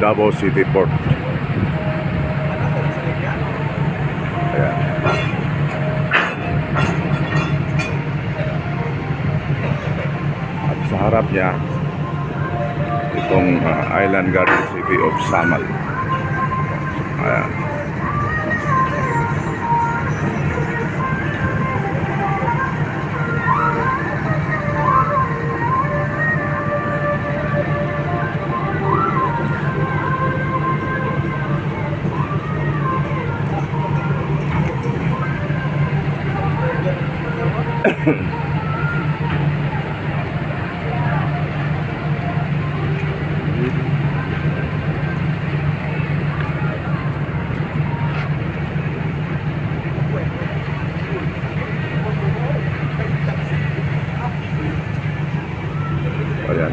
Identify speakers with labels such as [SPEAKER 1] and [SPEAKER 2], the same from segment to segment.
[SPEAKER 1] Davao City Port. At sa harap niya, itong ah, Island Garden City of Samal. Ayan. Ayan,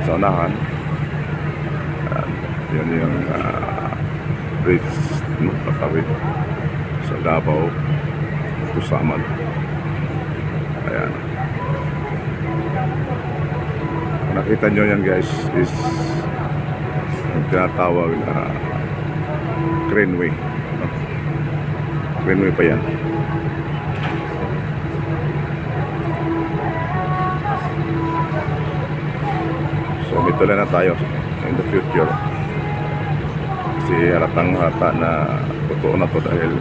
[SPEAKER 1] sa unahan. Ayan, yun yung ah, bridge no, patawid sa Davao to Samal. Ayan. Nakita nyo yan guys is yung tinatawag na Greenway. No? Greenway pa yan. So may tuloy na tayo in the future. Kasi halatang hata na totoo na to dahil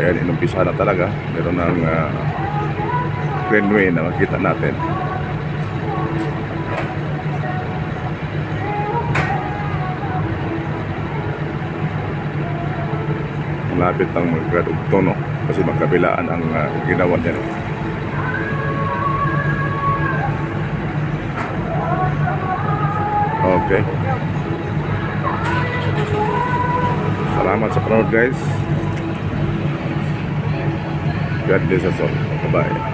[SPEAKER 1] kaya inumpisa na talaga. Meron ng uh, greenway na makita natin. Malapit ang magkadugto no? Kasi magkabilaan ang uh, ginawa niya. Okay. Salamat sa panood guys. God bless us all. Bye-bye.